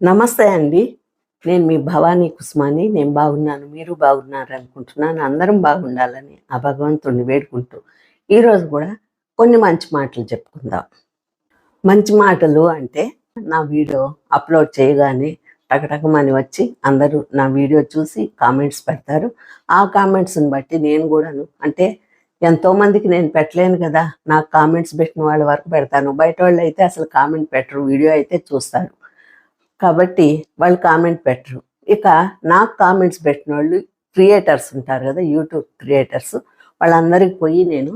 నమస్తే అండి. నేను మీ భవానీ కుస్మాని. నేను బాగున్నాను. మీరు బాగున్నారు అనుకుంటున్నాను అందరం బాగుండాలని ఆ భగవంతుడిని వేడుకుంటూ ఈరోజు కూడా కొన్ని మంచి మాటలు చెప్పుకుందాం. మంచి మాటలు అంటే నా వీడియో అప్లోడ్ చేయగానే టకటకమని వచ్చి అందరూ నా వీడియో చూసి కామెంట్స్ పెడతారు. ఆ కామెంట్స్ని బట్టి నేను కూడాను అంటే ఎంతో మందికి నేను పెట్టలేను కదా. నాకు కామెంట్స్ పెట్టిన వాళ్ళ వరకు పెడతాను. బయట వాళ్ళు అయితే అసలు కామెంట్ పెట్టరు. వీడియో అయితే చూస్తారు. కాబట్టి వాళ్ళు కామెంట్ పెట్టరు. ఇక నాకు కామెంట్స్ పెట్టిన వాళ్ళు క్రియేటర్స్ ఉంటారు కదా యూట్యూబ్ క్రియేటర్స్ వాళ్ళందరికి పోయి నేను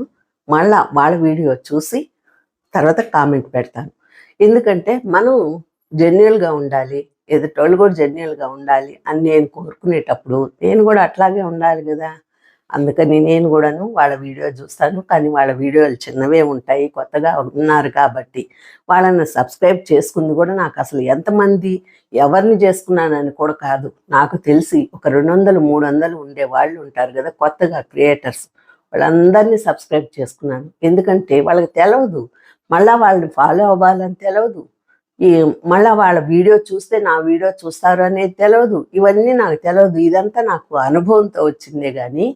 మళ్ళా వాళ్ళ వీడియో చూసి తర్వాత కామెంట్ పెడతాను. ఎందుకంటే మనం జెన్యున్గా ఉండాలి ఎదుటోళ్ళు కూడా జెన్యున్గా ఉండాలి అని నేను కోరుకునేటప్పుడు నేను కూడా అట్లాగే ఉండాలి కదా. అందుకని నేను కూడాను వాళ్ళ వీడియో చూస్తాను. కానీ వాళ్ళ వీడియోలు చిన్నవే ఉంటాయి కొత్తగా ఉన్నారు కాబట్టి వాళ్ళని సబ్స్క్రైబ్ చేసుకుంది కూడా నాకు అసలు ఎంతమంది ఎవరిని చేసుకున్నానని కూడా కాదు. నాకు తెలిసి ఒక రెండు వందలు మూడు వందలు ఉండే వాళ్ళు ఉంటారు కదా కొత్తగా క్రియేటర్స్. వాళ్ళందరినీ సబ్స్క్రైబ్ చేసుకున్నాను. ఎందుకంటే వాళ్ళకి తెలవదు. మళ్ళీ వాళ్ళని ఫాలో అవ్వాలని తెలవదు. ఈ మళ్ళీ వాళ్ళ వీడియో చూస్తే నా వీడియో చూస్తారు అనేది తెలియదు ఇవన్నీ నాకు తెలియదు ఇదంతా నాకు అనుభవంతో వచ్చిందే కానీ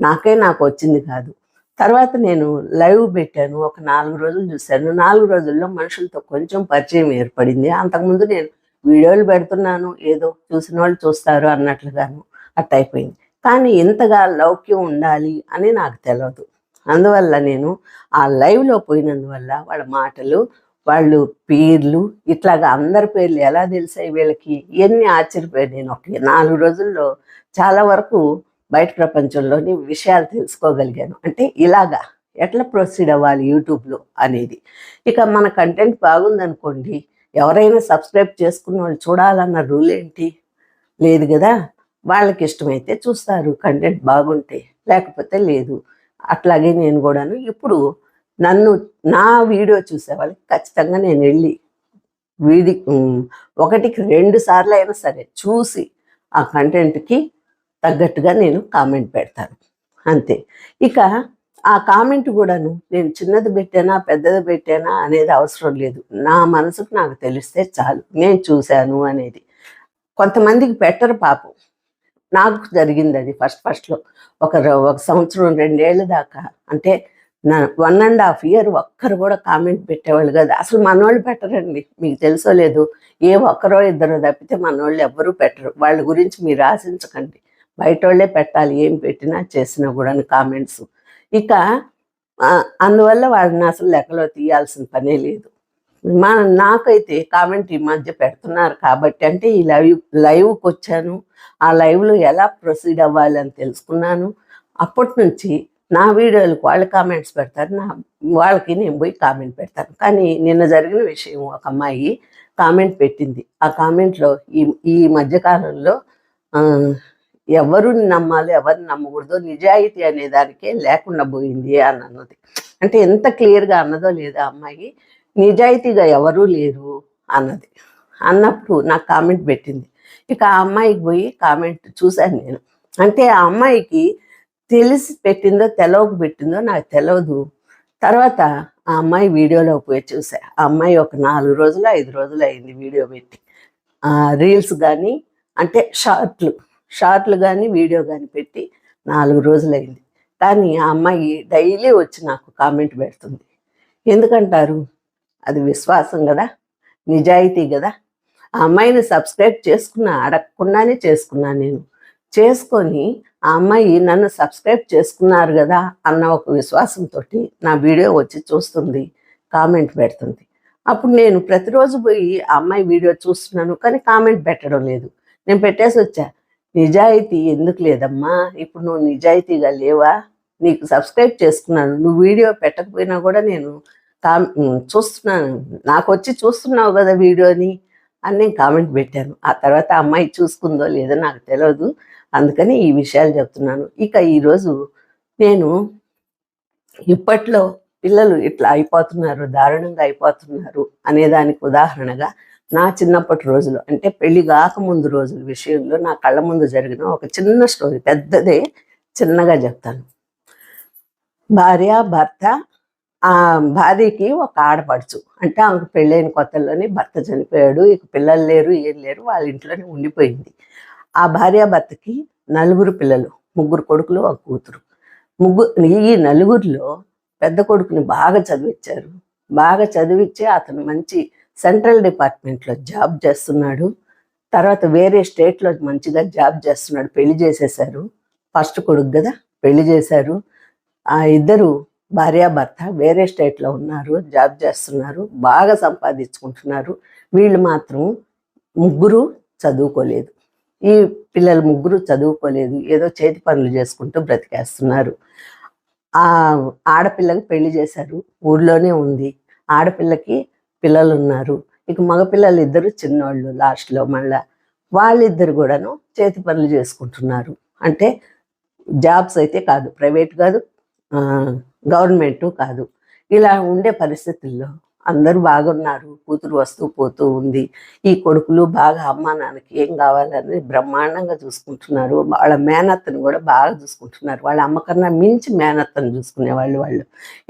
నాకే నాకు వచ్చింది కాదు. తర్వాత నేను లైవ్ పెట్టాను ఒక నాలుగు రోజులు చూశాను. నాలుగు రోజుల్లో మనుషులతో కొంచెం పరిచయం ఏర్పడింది. అంతకుముందు నేను వీడియోలు పెడుతున్నాను ఏదో చూసిన వాళ్ళు చూస్తారు అన్నట్లుగాను అట్టయిపోయింది కానీ ఇంతగా లౌక్యం ఉండాలి అని నాకు తెలియదు అందువల్ల నేను ఆ లైవ్లో పోయినందువల్ల వాళ్ళ మాటలు వాళ్ళు పేర్లు ఇట్లాగా అందరి పేర్లు ఎలా తెలిసాయి వీళ్ళకి? ఇవన్నీ ఆశ్చర్యపోయాయి నేను. ఒక నాలుగు రోజుల్లో చాలా వరకు బయట ప్రపంచంలోని విషయాలు తెలుసుకోగలిగాను. అంటే ఇలాగా ఎట్లా ప్రొసీడ్ అవ్వాలి యూట్యూబ్లో అనేది. ఇక మన కంటెంట్ బాగుందనుకోండి ఎవరైనా సబ్స్క్రైబ్ చేసుకున్న వాళ్ళు చూడాలన్న రూల్ ఏంటి? లేదు కదా? వాళ్ళకి ఇష్టమైతే చూస్తారు. కంటెంట్ బాగుంటే లేకపోతే లేదు. అట్లాగే నేను కూడాను ఇప్పుడు నన్ను నా వీడియో చూసే వాళ్ళకి ఖచ్చితంగా నేను వెళ్ళి వీడి ఒకటికి రెండు సార్లు అయినా సరే చూసి ఆ కంటెంట్కి తగ్గట్టుగా నేను కామెంట్ పెడతాను. అంతే. ఇక ఆ కామెంట్ కూడాను నేను చిన్నది పెట్టానా పెద్దది పెట్టానా అనేది అవసరం లేదు. నా మనసుకు నాకు తెలిస్తే చాలు. నేను చూశాను అనేది. కొంతమందికి పెట్టరు పాపం. నాకు జరిగింది అది ఫస్ట్ ఫస్ట్లో. ఒక ఒక సంవత్సరం రెండేళ్ళ దాకా. అంటే నా వన్ అండ్ హాఫ్ ఇయర్ ఒక్కరు కూడా కామెంట్ పెట్టేవాళ్ళు కదా. అసలు మనోళ్ళు పెట్టరండి. మీకు తెలుసో లేదు. ఏ ఒక్కరో ఇద్దరో తప్పితే మనోళ్ళు ఎవ్వరూ పెట్టరు. వాళ్ళ గురించి మీరు ఆశించకండి. బయట వాళ్ళే పెట్టాలి ఏం పెట్టినా చేసినా కూడా కామెంట్స్ ఇక అందువల్ల వాళ్ళని అసలు లెక్కలో తీయాల్సిన పనే లేదు. మా నాకైతే కామెంట్ ఈ మధ్య పెడుతున్నారు కాబట్టి అంటే ఈ లైవ్ లైవ్కి వచ్చాను. ఆ లైవ్లో ఎలా ప్రొసీడ్ అవ్వాలి అని తెలుసుకున్నాను. అప్పటి నుంచి నా వీడియోలకు వాళ్ళు కామెంట్స్ పెడతారు నా వాళ్ళకి నేను పోయి కామెంట్ పెడతాను. కానీ నిన్న జరిగిన విషయం ఒక అమ్మాయి కామెంట్ పెట్టింది. ఆ కామెంట్లో ఈ ఈ మధ్యకాలంలో ఎవరిని నమ్మాలి ఎవరిని నమ్మకూడదు నిజాయితీ అనే దానికే లేకుండా పోయింది అని అన్నది. అంటే ఎంత క్లియర్గా అన్నదో లేదా అమ్మాయి నిజాయితీగా ఎవరూ లేరు అన్నది. అన్నప్పుడు నాకు కామెంట్ పెట్టింది. ఇక ఆ అమ్మాయికి పోయి కామెంట్ చూశాను నేను. అంటే ఆ అమ్మాయికి తెలిసి పెట్టిందో తెలవకు పెట్టిందో నాకు తెలియదు తర్వాత ఆ అమ్మాయి వీడియోలో పోయి చూసా ఆ అమ్మాయి ఒక నాలుగు రోజులు ఐదు రోజులు అయింది వీడియో పెట్టి. ఆ రీల్స్ కానీ అంటే షార్ట్లు. షార్ట్లు కానీ వీడియో కానీ పెట్టి నాలుగు రోజులైంది. కానీ ఆ అమ్మాయి డైలీ వచ్చి నాకు కామెంట్ పెడుతుంది. ఎందుకంటారు? అది విశ్వాసం కదా నిజాయితీ కదా ఆ అమ్మాయిని సబ్స్క్రైబ్ చేసుకున్నా అడగకుండానే చేసుకున్నా నేను. చేసుకొని ఆ అమ్మాయి నన్ను సబ్స్క్రైబ్ చేసుకున్నారు కదా అన్న ఒక విశ్వాసంతో నా వీడియో వచ్చి చూస్తుంది కామెంట్ పెడుతుంది. అప్పుడు నేను ప్రతిరోజు పోయి ఆ అమ్మాయి వీడియో చూస్తున్నాను కానీ కామెంట్ పెట్టడం లేదు. నేను పెట్టేసి వచ్చా నిజాయితీ ఎందుకు లేదమ్మా? ఇప్పుడు నువ్వు నిజాయితీగా లేవా? నీకు సబ్స్క్రైబ్ చేసుకున్నాను. నువ్వు వీడియో పెట్టకపోయినా కూడా నేను కామ్ చూస్తున్నాను. నాకు వచ్చి చూస్తున్నావు కదా వీడియోని అని నేను కామెంట్ పెట్టాను. ఆ తర్వాత అమ్మాయి చూసుకుందో లేదో నాకు తెలియదు అందుకని ఈ విషయాలు చెప్తున్నాను. ఇక ఈరోజు నేను ఇప్పట్లో పిల్లలు ఇట్లా అయిపోతున్నారు దారుణంగా అయిపోతున్నారు అనేదానికి ఉదాహరణగా నా చిన్నప్పటి రోజులు అంటే పెళ్ళి కాకముందు రోజుల విషయంలో నా కళ్ళ ముందు జరిగిన ఒక చిన్న స్టోరీ పెద్దదే చిన్నగా చెప్తాను. భార్య భర్త ఆ భార్యకి ఒక ఆడపడుచు అంటే ఆమెకు పెళ్ళైన కొత్తలోనే భర్త చనిపోయాడు ఇక పిల్లలు లేరు ఏం లేరు వాళ్ళ ఇంట్లోనే ఉండిపోయింది. ఆ భార్యాభర్తకి నలుగురు పిల్లలు ముగ్గురు కొడుకులు ఒక కూతురు. ముగ్గురు ఈ నలుగురిలో పెద్ద కొడుకుని బాగా చదివించారు బాగా చదివించి అతను మంచి సెంట్రల్ డిపార్ట్మెంట్లో జాబ్ చేస్తున్నాడు. తర్వాత వేరే స్టేట్లో మంచిగా జాబ్ చేస్తున్నాడు. పెళ్ళి చేసేశారు. ఫస్ట్ కొడుకు కదా పెళ్ళి చేశారు. ఆ ఇద్దరు భార్యాభర్త వేరే స్టేట్లో ఉన్నారు జాబ్ చేస్తున్నారు బాగా సంపాదించుకుంటున్నారు. వీళ్ళు మాత్రం ముగ్గురు చదువుకోలేదు. ఈ పిల్లలు ముగ్గురు చదువుకోలేదు. ఏదో చేతి పనులు చేసుకుంటూ బ్రతికేస్తున్నారు. ఆ ఆడపిల్లకి పెళ్ళి చేశారు. ఊర్లోనే ఉంది. ఆడపిల్లకి పిల్లలు ఉన్నారు ఇక మగపిల్లలు ఇద్దరు చిన్నోళ్ళు లాస్ట్లో మళ్ళా వాళ్ళిద్దరు కూడాను చేతి పనులు చేసుకుంటున్నారు. అంటే జాబ్స్ అయితే కాదు ప్రైవేట్ కాదు గవర్నమెంట్ కాదు. ఇలా ఉండే పరిస్థితుల్లో అందరూ బాగున్నారు కూతురు వస్తూ పోతూ ఉంది. ఈ కొడుకులు బాగా అమ్మ నాన్నకి ఏం కావాలని బ్రహ్మాండంగా చూసుకుంటున్నారు. వాళ్ళ మేనత్తను కూడా బాగా చూసుకుంటున్నారు. వాళ్ళ అమ్మకన్నా మించి మేనత్తను చూసుకునేవాళ్ళు వాళ్ళు.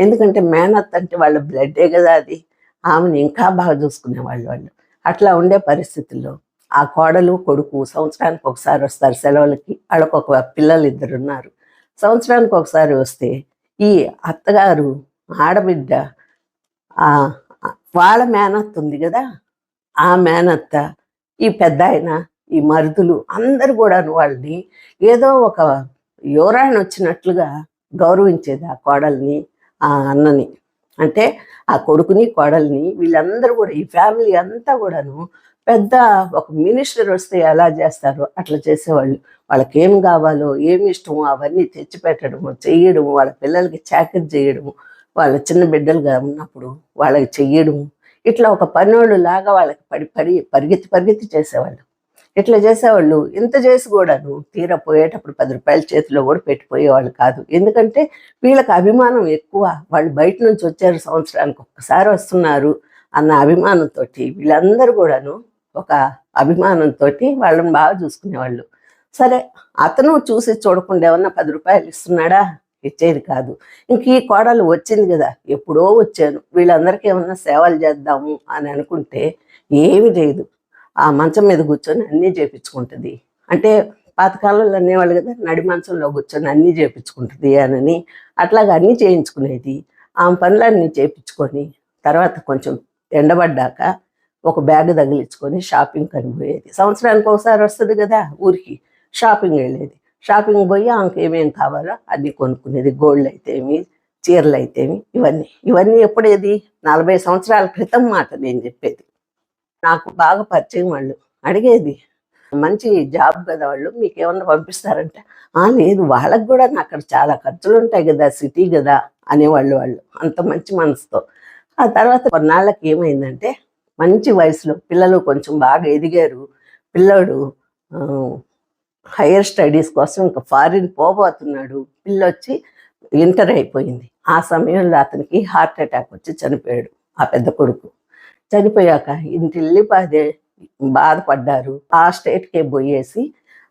ఎందుకంటే మేనత్త అంటే వాళ్ళ బ్లడ్డే కదా అది. ఆమెను ఇంకా బాగా చూసుకునేవాళ్ళు వాళ్ళు అట్లా ఉండే పరిస్థితుల్లో ఆ కోడలు కొడుకు సంవత్సరానికి ఒకసారి వస్తారు సెలవులకి. వాళ్ళకు ఒక పిల్లలు ఇద్దరు ఉన్నారు. సంవత్సరానికి ఒకసారి వస్తే ఈ అత్తగారు ఆడబిడ్డ వాళ్ళ మేనత్త ఉంది కదా? ఆ మేనత్త ఈ పెద్ద ఆయన ఈ మరుదులు అందరు కూడా వాళ్ళని ఏదో ఒక యువరాణి వచ్చినట్లుగా గౌరవించేది ఆ కోడల్ని ఆ అన్నని. అంటే ఆ కొడుకుని కోడల్ని వీళ్ళందరూ కూడా ఈ ఫ్యామిలీ అంతా కూడాను పెద్ద ఒక మినిస్టర్ వస్తే ఎలా చేస్తారో అట్లా చేసేవాళ్ళు. వాళ్ళకి ఏం కావాలో ఏమి ఇష్టమో అవన్నీ తెచ్చిపెట్టడము చేయడము వాళ్ళ పిల్లలకి చాకరీ చేయడము వాళ్ళ చిన్న బిడ్డలుగా ఉన్నప్పుడు వాళ్ళకి చెయ్యడము. ఇట్లా ఒక పనోళ్ళు లాగా వాళ్ళకి పడి పడి పరిగెత్తి పరిగెత్తి చేసేవాళ్ళు. ఇట్లా చేసేవాళ్ళు? ఇంత చేసి కూడాను తీరా పోయేటప్పుడు పది రూపాయల చేతిలో కూడా పెట్టిపోయేవాళ్ళు కాదు. ఎందుకంటే వీళ్ళకి అభిమానం ఎక్కువ. వాళ్ళు బయట నుంచి వచ్చారు సంవత్సరానికి ఒక్కసారి వస్తున్నారు అన్న అభిమానంతో వీళ్ళందరూ కూడాను ఒక అభిమానంతో వాళ్ళని బాగా చూసుకునేవాళ్ళు. సరే అతను చూసి చూడకుండా ఏమన్నా పది రూపాయలు ఇస్తున్నాడా? ఇచ్చేది కాదు. ఇంక ఈ కోడలు వచ్చింది కదా ఎప్పుడో వచ్చాను. వీళ్ళందరికీ ఏమన్నా సేవలు చేద్దాము అని అనుకుంటే ఏమి లేదు. ఆ మంచం మీద కూర్చొని అన్నీ చేపించుకుంటుంది. అంటే పాతకాలంలో అనేవాళ్ళు కదా నడి మంచంలో కూర్చొని అన్నీ చేపించుకుంటుంది అని అట్లాగా అన్నీ చేయించుకునేది. ఆమె పనులన్నీ చేయించుకొని తర్వాత కొంచెం ఎండబడ్డాక ఒక బ్యాగ్ తగిలించుకొని షాపింగ్ అని పోయేది. సంవత్సరానికి ఒకసారి వస్తుంది కదా ఊరికి షాపింగ్ వెళ్ళేది. షాపింగ్ పోయి ఆమెకి ఏమేమి కావాలో అన్నీ కొనుక్కునేది. గోల్డ్ అయితేమి చీరలు అయితేమి ఇవన్నీ. ఇవన్నీ ఎప్పుడేది? నలభై సంవత్సరాల క్రితం మాట నేను చెప్పేది. నాకు బాగా పరిచయం వాళ్ళు. అడిగేది మంచి జాబ్ కదా వాళ్ళు మీకు ఏమన్నా పంపిస్తారంటే? ఆ లేదు వాళ్ళకి కూడా నాకు అక్కడ చాలా ఖర్చులు ఉంటాయి కదా సిటీ కదా అనేవాళ్ళు వాళ్ళు అంత మంచి మనసుతో. ఆ తర్వాత కొన్నాళ్ళకి ఏమైందంటే మంచి వయసులో పిల్లలు కొంచెం బాగా ఎదిగారు. పిల్లోడు హయ్యర్ హైయర్ స్టడీస్ కోసం ఇంకా ఫారిన్ పోబోతున్నాడు. పిల్లొచ్చి ఇంటర్ అయిపోయింది. ఆ సమయంలో అతనికి హార్ట్ అటాక్ వచ్చి చనిపోయాడు ఆ పెద్ద కొడుకు. చనిపోయాక ఇంటిల్లి బాధే బాధపడ్డారు. ఆ స్టేట్కే పోయేసి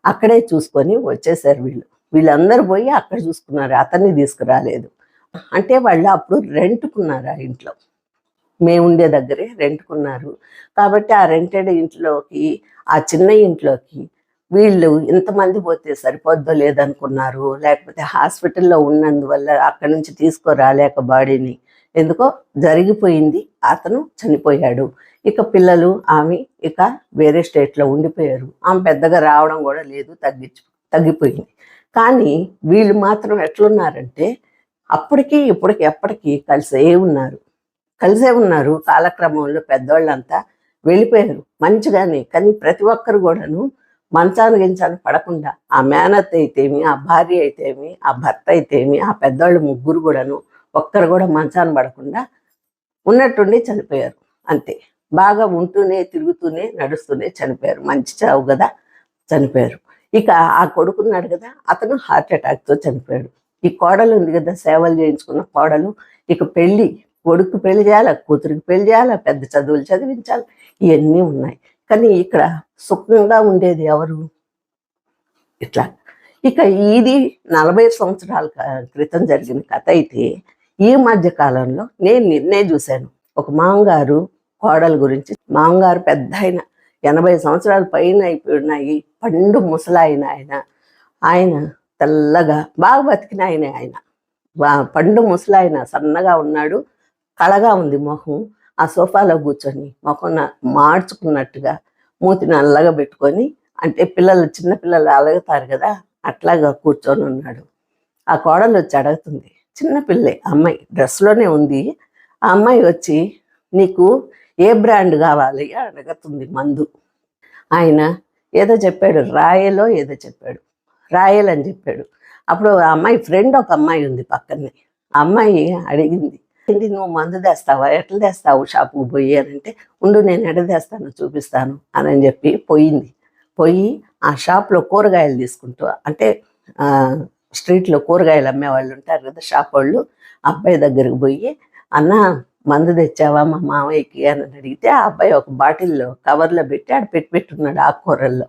అక్కడే చూసుకొని వచ్చేసారు వీళ్ళు. వీళ్ళందరూ పోయి అక్కడ చూసుకున్నారు. అతన్ని తీసుకురాలేదు. అంటే వాళ్ళు అప్పుడు రెంట్కున్నారు ఆ ఇంట్లో? మేము ఉండే దగ్గరే రెంట్కున్నారు. కాబట్టి ఆ రెంటెడ్ ఇంట్లోకి ఆ చిన్న ఇంట్లోకి వీళ్ళు ఇంతమంది పోతే సరిపోద్దో లేదనుకున్నారు. లేకపోతే హాస్పిటల్లో ఉన్నందువల్ల అక్కడి నుంచి తీసుకురాలేక బాడీని ఎందుకో జరిగిపోయింది అతను చనిపోయాడు. ఇక పిల్లలు ఆమె ఇక వేరే స్టేట్లో ఉండిపోయారు. ఆమె పెద్దగా రావడం కూడా లేదు తగ్గించు తగ్గిపోయింది. కానీ వీళ్ళు మాత్రం ఎట్లున్నారంటే అప్పటికి ఇప్పటికి ఎప్పటికీ కలిసే ఉన్నారు. కలిసే ఉన్నారు. కాలక్రమంలో పెద్దవాళ్ళంతా వెళ్ళిపోయారు. మంచిగానే కానీ ప్రతి ఒక్కరు కూడాను మంచాను గించాను పడకుండా ఆ మేనత్ అయితేమి ఆ భార్య అయితేమి ఆ భర్త అయితేమి ఆ పెద్దవాళ్ళు ముగ్గురు కూడాను ఒక్కరు కూడా మంచాన పడకుండా ఉన్నట్టుండి చనిపోయారు. అంతే. బాగా ఉంటూనే తిరుగుతూనే నడుస్తూనే చనిపోయారు. మంచి చావు కదా చనిపోయారు. ఇక ఆ కొడుకున్నాడు కదా అతను హార్ట్ అటాక్తో చనిపోయాడు. ఈ కోడలు ఉంది కదా సేవలు చేయించుకున్న కోడలు. ఇక పెళ్ళి కొడుకు పెళ్ళి చేయాలా కూతురికి పెళ్ళి చేయాలా పెద్ద చదువులు చదివించాలి ఇవన్నీ ఉన్నాయి. కానీ ఇక్కడ సుఖంగా ఉండేది ఎవరు? ఇట్లా. ఇక ఇది నలభై సంవత్సరాల క్రితం జరిగిన కథ అయితే ఈ మధ్య కాలంలో నేను నిన్నే చూశాను. ఒక మామగారు కోడల గురించి మామగారు పెద్ద ఆయన ఎనభై సంవత్సరాల పైన అయిపోయి ఉన్నాయి పండు ముసలాయన ఆయన. ఆయన తెల్లగా బాగా బతికిన ఆయన ఆయన. పండు ముసలాయన సన్నగా ఉన్నాడు కళగా ఉంది మొహం. ఆ సోఫాలో కూర్చొని మొహం మార్చుకున్నట్టుగా మూతి నల్లగా పెట్టుకొని అంటే పిల్లలు చిన్న పిల్లలు అలగుతారు కదా అట్లాగా కూర్చొని ఉన్నాడు. ఆ కోడలు వచ్చి అడుగుతుంది చిన్నపిల్లే అమ్మాయి డ్రెస్లోనే ఉంది. ఆ అమ్మాయి వచ్చి నీకు ఏ బ్రాండ్ కావాలి? అడుగుతుంది మందు. ఆయన ఏదో చెప్పాడు రాయలో ఏదో చెప్పాడు రాయల్ అని చెప్పాడు. అప్పుడు ఆ అమ్మాయి ఫ్రెండ్ ఒక అమ్మాయి ఉంది పక్కనే. ఆ అమ్మాయి అడిగింది ఏంటి నువ్వు మందు తెస్తావా? ఎట్లా తెస్తావు షాపుకు పోయి? అని అంటే ఉండు నేను ఎడ తెస్తాను చూపిస్తాను అని చెప్పి పోయింది. పోయి ఆ షాప్లో కూరగాయలు తీసుకుంటూ అంటే స్ట్రీట్లో కూరగాయలు అమ్మే వాళ్ళు ఉంటారు కదా షాప్ వాళ్ళు. అబ్బాయి దగ్గరికి పోయి అన్న మందు తెచ్చావా మా మామయ్యకి? అని అడిగితే ఆ అబ్బాయి ఒక బాటిల్లో కవర్లో పెట్టి ఆడ పెట్టి పెట్టున్నాడు ఆకుకూరల్లో.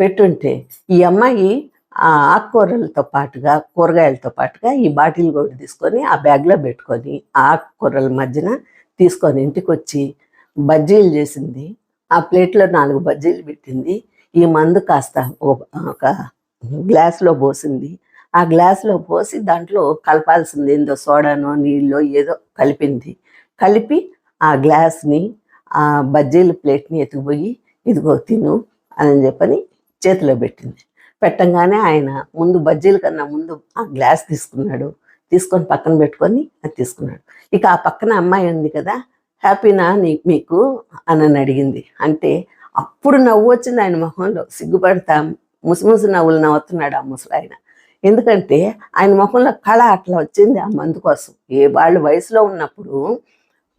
పెట్టుంటే ఈ అమ్మాయి ఆ ఆకుకూరలతో పాటుగా కూరగాయలతో పాటుగా ఈ బాటిల్ కూడా తీసుకొని ఆ బ్యాగ్లో పెట్టుకొని ఆ ఆకుకూరల మధ్యన తీసుకొని ఇంటికి వచ్చి బజ్జీలు చేసింది. ఆ ప్లేట్లో నాలుగు బజ్జీలు పెట్టింది. ఈ మందు కాస్త ఒక- ఒక గ్లాస్లో పోసింది. ఆ గ్లాసులో పోసి దాంట్లో కలపాల్సింది. ఏందో సోడానో నీళ్ళో ఏదో కలిపింది. కలిపి ఆ గ్లాస్ని ఆ బజ్జీల ప్లేట్ని ఎత్తుకుపోయి ఇదిగో తిను అని చెప్పని చేతిలో పెట్టింది. పెట్టంగానే ఆయన ముందు బజ్జీల కన్నా ముందు ఆ గ్లాస్ తీసుకున్నాడు. తీసుకొని పక్కన పెట్టుకొని అది తీసుకున్నాడు. ఇక ఆ పక్కన అమ్మాయి ఉంది కదా హ్యాపీనా నీ మీకు అని నన్ను అడిగింది. అంటే అప్పుడు నవ్వు వచ్చింది ఆయన మొహంలో. సిగ్గుపడతా ముసిముసి నవ్వులు నవ్వుతున్నాడు ఆ ముసలాయన. ఎందుకంటే ఆయన ముఖంలో కళ అట్లా వచ్చింది ఆ మందు కోసం. ఏ వాళ్ళు వయసులో ఉన్నప్పుడు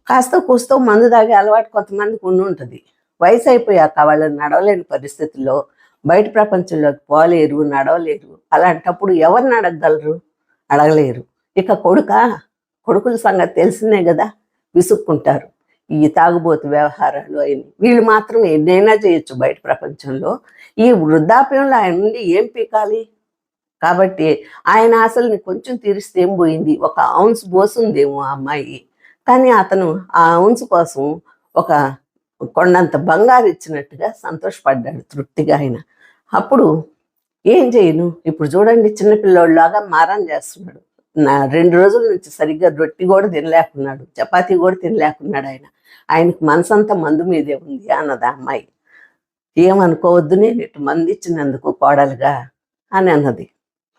కాస్త కూస్తో మందు తాగే అలవాటు కొంతమందికి ఉండి ఉంటుంది. వయసు అయిపోయాక వాళ్ళు నడవలేని పరిస్థితుల్లో బయట ప్రపంచంలోకి పోలేరు నడవలేరు. అలాంటప్పుడు ఎవరిని అడగగలరు? అడగలేరు. ఇక కొడుక కొడుకుల సంగతి తెలిసిందే కదా? విసుక్కుంటారు. ఈ తాగుబోతు వ్యవహారాలు అయిన. వీళ్ళు మాత్రం ఎన్నైనా చేయొచ్చు బయట ప్రపంచంలో. ఈ వృద్ధాప్యంలో ఆయన నుండి ఏం పీకాలి? కాబట్టి ఆయన ఆశల్ని కొంచెం తీరిస్తే ఏం పోయింది? ఒక ఔన్స్ పోసుందేమో ఆ అమ్మాయి. కానీ అతను ఆ ఔన్స్ కోసం ఒక కొండంత బంగారు ఇచ్చినట్టుగా సంతోషపడ్డాడు తృప్తిగా ఆయన. అప్పుడు ఏం చేయను? ఇప్పుడు చూడండి చిన్నపిల్లోళ్ళలాగా మారం చేస్తున్నాడు. నా రెండు రోజుల నుంచి సరిగ్గా రొట్టి కూడా తినలేకున్నాడు చపాతీ కూడా తినలేకున్నాడు ఆయన. ఆయనకు మనసంతా మందు మీదే ఉంది అన్నది అమ్మాయి. ఏమనుకోవద్దు నేను ఇటు మంది ఇచ్చినందుకు కోడలుగా అని అన్నది.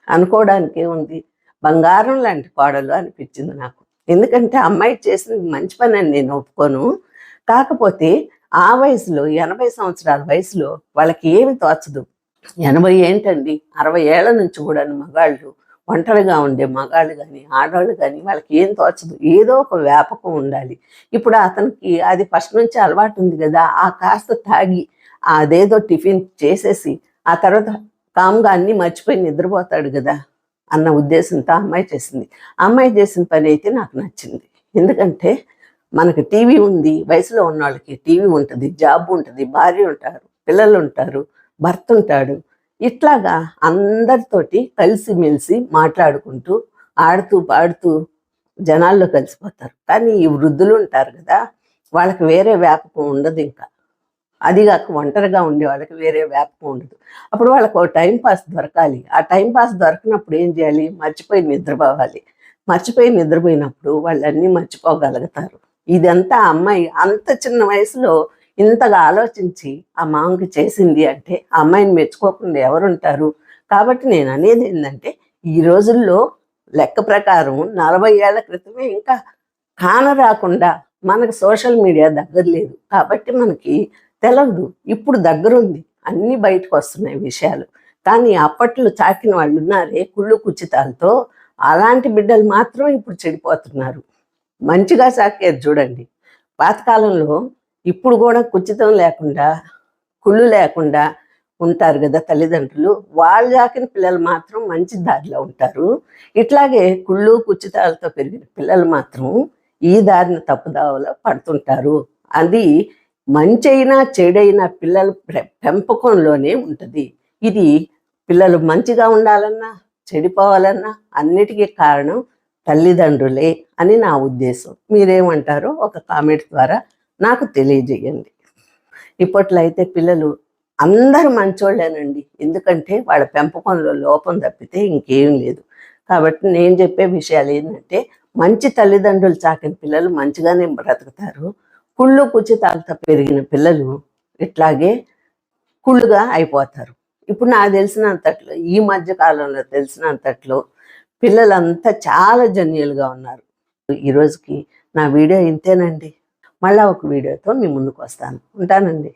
అనుకోవడానికి ఉంది. బంగారం లాంటి కోడలు అనిపించింది నాకు. ఎందుకంటే అమ్మాయి చేసిన మంచి పని అని నేను ఒప్పుకోను. కాకపోతే ఆ వయసులో ఎనభై సంవత్సరాల వయసులో వాళ్ళకి ఏమి తోచదు. ఎనభై ఏంటండి? అరవై ఏళ్ళ నుంచి కూడా మగాళ్ళు ఒంటరిగా ఉండే మగాళ్ళు కానీ ఆడవాళ్ళు కానీ వాళ్ళకి ఏం తోచదు. ఏదో ఒక వ్యాపకం ఉండాలి. ఇప్పుడు అతనికి అది ఫస్ట్ నుంచి అలవాటు ఉంది కదా ఆ కాస్త తాగి అదేదో టిఫిన్ చేసేసి ఆ తర్వాత కామ్గా అన్నీ మర్చిపోయి నిద్రపోతాడు కదా అన్న ఉద్దేశంతో అమ్మాయి చేసింది. ఆ అమ్మాయి చేసిన పని అయితే నాకు నచ్చింది. ఎందుకంటే మనకి టీవీ ఉంది వయసులో ఉన్న వాళ్ళకి టీవీ ఉంటుంది జాబ్ ఉంటుంది భార్య ఉంటారు పిల్లలు ఉంటారు భర్త ఉంటాడు. ఇట్లాగా అందరితోటి కలిసిమెలిసి మాట్లాడుకుంటూ ఆడుతూ పాడుతూ జనాల్లో కలిసిపోతారు. కానీ ఈ వృద్ధులు ఉంటారు కదా వాళ్ళకి వేరే వ్యాపకం ఉండదు ఇంకా. అది కాక ఒంటరిగా ఉండే వాళ్ళకి వేరే వ్యాపకం ఉండదు. అప్పుడు వాళ్ళకు ఒక టైంపాస్ దొరకాలి. ఆ టైంపాస్ దొరకనప్పుడు ఏం చేయాలి? మర్చిపోయి నిద్రపోవాలి. మర్చిపోయి నిద్రపోయినప్పుడు వాళ్ళన్నీ మర్చిపోగలుగుతారు. ఇదంతా అమ్మాయి అంత చిన్న వయసులో ఇంతగా ఆలోచించి ఆ మామకి చేసింది అంటే ఆ అమ్మాయిని మెచ్చుకోకుండా ఎవరుంటారు? కాబట్టి నేను అనేది ఏంటంటే ఈ రోజుల్లో లెక్క ప్రకారం నలభై ఏళ్ళ క్రితమే ఇంకా కాన రాకుండా మనకు సోషల్ మీడియా దగ్గర లేదు కాబట్టి మనకి తెలవదు. ఇప్పుడు దగ్గరుంది. అన్ని బయటకు వస్తున్నాయి విషయాలు. కానీ అప్పట్లో చాకిన వాళ్ళు ఉన్నారే కుళ్ళు కుచితాలతో అలాంటి బిడ్డలు మాత్రం ఇప్పుడు చెడిపోతున్నారు. మంచిగా సాకేది చూడండి. పాతకాలంలో ఇప్పుడు కూడా కుచితం లేకుండా కుళ్ళు లేకుండా ఉంటారు కదా తల్లిదండ్రులు. వాళ్ళు జాకిన పిల్లలు మాత్రం మంచి దారిలో ఉంటారు. ఇట్లాగే కుళ్ళు కుచితాలతో పెరిగిన పిల్లలు మాత్రం ఈ దారిని తప్పుదావలో పడుతుంటారు. అది మంచైనా చెడైనా పిల్లల పె- పెంపకంలోనే ఉంటుంది. ఇది పిల్లలు మంచిగా ఉండాలన్నా చెడిపోవాలన్నా అన్నిటికీ కారణం తల్లిదండ్రులే అని నా ఉద్దేశం. మీరేమంటారో ఒక కామెంట్ ద్వారా నాకు తెలియజేయండి. ఇప్పట్లో అయితే పిల్లలు అందరు మంచోళ్ళేనండి. ఎందుకంటే వాళ్ళ పెంపకంలో లోపం తప్పితే ఇంకేం లేదు. కాబట్టి నేను చెప్పే విషయాలు ఏంటంటే మంచి తల్లిదండ్రులు చాకిన పిల్లలు మంచిగానే బ్రతుకుతారు. కుళ్ళు కుచితాలతో పెరిగిన పిల్లలు ఇట్లాగే కుళ్ళుగా అయిపోతారు. ఇప్పుడు నాకు తెలిసినంతట్లో ఈ మధ్య కాలంలో తెలిసినంతట్లో పిల్లలంతా చాలా జన్యులుగా ఉన్నారు. ఈరోజుకి నా వీడియో ఇంతేనండి. మళ్ళా ఒక వీడియోతో మీ ముందుకు వస్తాను. ఉంటానండి.